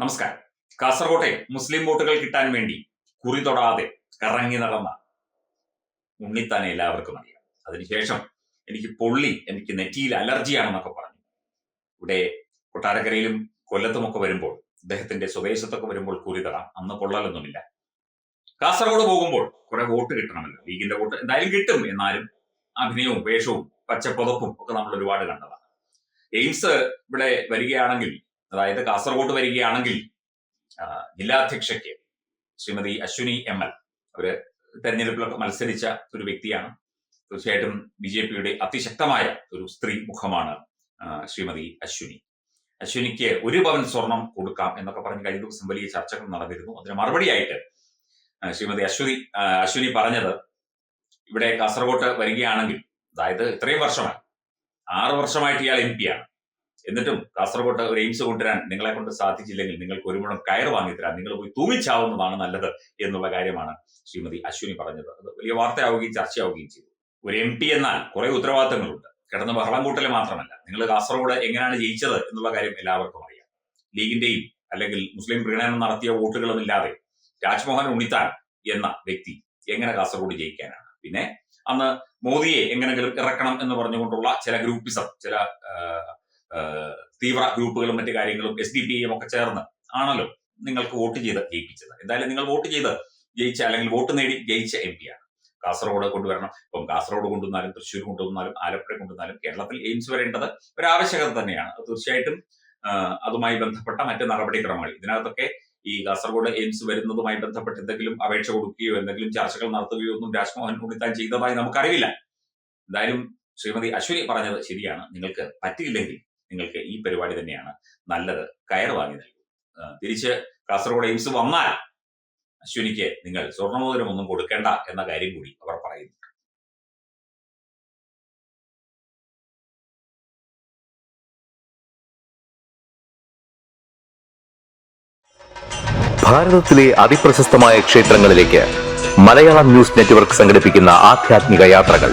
നമസ്കാരം. കാസർകോട്ടെ മുസ്ലിം വോട്ടുകൾ കിട്ടാൻ വേണ്ടി കുറി തൊടാതെ കറങ്ങി നടന്ന ഉണ്ണിത്താനെ എല്ലാവർക്കും അറിയാം. അതിനുശേഷം എനിക്ക് പൊള്ളി എനിക്ക് നെറ്റിയിൽ അലർജിയാണെന്നൊക്കെ പറഞ്ഞു. ഇവിടെ കൊട്ടാരക്കരയിലും കൊല്ലത്തുമൊക്കെ വരുമ്പോൾ അദ്ദേഹത്തിന്റെ സ്വദേശത്തൊക്കെ വരുമ്പോൾ കുറി തൊടാം. അന്ന് പൊള്ളലൊന്നുമില്ല. കാസർഗോഡ് പോകുമ്പോൾ കുറെ വോട്ട് കിട്ടണമല്ലോ. ലീഗിന്റെ വോട്ട് എന്തായാലും കിട്ടും. എന്നാലും അഭിനയവും വേഷവും പച്ചപ്പുതപ്പും ഒക്കെ നമ്മൾ ഒരുപാട് കണ്ടതാണ്. എയിംസ് ഇവിടെ വരികയാണെങ്കിൽ അതായത് കാസർഗോട്ട് വരികയാണെങ്കിൽ ജില്ലാധ്യക്ഷയ്ക്ക് ശ്രീമതി അശ്വിനി എം എൽ അവർ തെരഞ്ഞെടുപ്പിലൊക്കെ മത്സരിച്ച ഒരു വ്യക്തിയാണ്. തീർച്ചയായിട്ടും ബി ജെ പിയുടെ അതിശക്തമായ ഒരു സ്ത്രീ മുഖമാണ് ശ്രീമതി അശ്വിനി. അശ്വിനിക്ക് ഒരു പവൻ സ്വർണം കൊടുക്കാം എന്നൊക്കെ പറഞ്ഞ് കഴിഞ്ഞ ദിവസം വലിയ ചർച്ചകൾ നടന്നിരുന്നു. അതിന് മറുപടിയായിട്ട് ശ്രീമതി അശ്വതി ആ, അശ്വിനി പറഞ്ഞത് ഇവിടെ കാസർഗോട്ട് വരികയാണെങ്കിൽ അതായത് ഇത്രയും വർഷമായി ആറ് വർഷമായിട്ട് ഇയാൾ എം പി ആണ് എന്നിട്ടും കാസർഗോട്ട് ഒരു എയിംസ് കൊണ്ടുവരാൻ നിങ്ങളെ കൊണ്ട് സാധിച്ചില്ലെങ്കിൽ നിങ്ങൾക്ക് ഒരു മുഴം കയർ വാങ്ങിത്തരാൻ നിങ്ങൾ പോയി തൂങ്ങിച്ചാവുന്നതാണ് നല്ലത് എന്നുള്ള കാര്യമാണ് ശ്രീമതി അശ്വിനി പറഞ്ഞത്. അത് വലിയ വാർത്തയാവുകയും ചർച്ചയാവുകയും ചെയ്തു. ഒരു എം പി എന്നാൽ കുറെ ഉത്തരവാദിത്തങ്ങളുണ്ട്. കിടന്ന് ബഹളം കൂട്ടൽ മാത്രമല്ല. നിങ്ങൾ കാസർഗോഡ് എങ്ങനെയാണ് ജയിച്ചത് എന്നുള്ള കാര്യം എല്ലാവർക്കും അറിയാം. ലീഗിന്റെയും അല്ലെങ്കിൽ മുസ്ലിം പ്രീണനം നടത്തിയ വോട്ടുകളും ഇല്ലാതെ രാജ്മോഹൻ ഉണ്ണിത്താൻ എന്ന വ്യക്തി എങ്ങനെ കാസർഗോഡ് ജയിക്കാനാണ്? പിന്നെ അന്ന് മോദിയെ എങ്ങനെങ്കിലും ഇറക്കണം എന്ന് പറഞ്ഞുകൊണ്ടുള്ള ചില ഗ്രൂപ്പിസം ചില തീവ്ര ഗ്രൂപ്പുകളും മറ്റു കാര്യങ്ങളും എസ് ഡി പി എം ഒക്കെ ചേർന്ന് ആണല്ലോ നിങ്ങൾക്ക് വോട്ട് ചെയ്ത് ജയിപ്പിച്ചത്. എന്തായാലും നിങ്ങൾ വോട്ട് ചെയ്ത് ജയിച്ച അല്ലെങ്കിൽ വോട്ട് നേടി ജയിച്ച എം പി ആണ്. കാസർഗോഡ് കൊണ്ടുവരണം. ഇപ്പം കാസർഗോഡ് കൊണ്ടുവന്നാലും തൃശ്ശൂർ കൊണ്ടുവന്നാലും ആലപ്പുഴ കൊണ്ടുവന്നാലും കേരളത്തിൽ എയിംസ് വരേണ്ടത് ഒരു ആവശ്യകത തന്നെയാണ്. തീർച്ചയായിട്ടും അതുമായി ബന്ധപ്പെട്ട മറ്റ് നടപടിക്രമങ്ങൾ. ഇതിനകത്തൊക്കെ ഈ കാസർഗോഡ് എയിംസ് വരുന്നതുമായി ബന്ധപ്പെട്ട് എന്തെങ്കിലും അപേക്ഷ കൊടുക്കുകയോ എന്തെങ്കിലും ചർച്ചകൾ നടത്തുകയോ ഒന്നും രാജ്മോഹൻ ഉണ്ണിത്താൻ ചെയ്തതായി നമുക്കറിയില്ല എന്തായാലും ശ്രീമതി അശ്വിനി പറഞ്ഞത് ശരിയാണ്. നിങ്ങൾക്ക് പറ്റിയില്ലെങ്കിൽ നിങ്ങൾക്ക് ഈ പരിപാടി തന്നെയാണ് നല്ലത്. കയർ വാങ്ങി നൽകും. തിരിച്ച് കാസർഗോഡ് എയിംസ് വന്നാൽ അശ്വിനിക്ക് നിങ്ങൾ സ്വർണമോതിരം ഒന്നും കൊടുക്കേണ്ട എന്ന കാര്യം കൂടി അവർ പറയുന്നു. ഭാരതത്തിലെ അതിപ്രശസ്തമായ ക്ഷേത്രങ്ങളിലേക്ക് മലയാളം ന്യൂസ് നെറ്റ്വർക്ക് സംഘടിപ്പിക്കുന്ന ആധ്യാത്മിക യാത്രകൾ.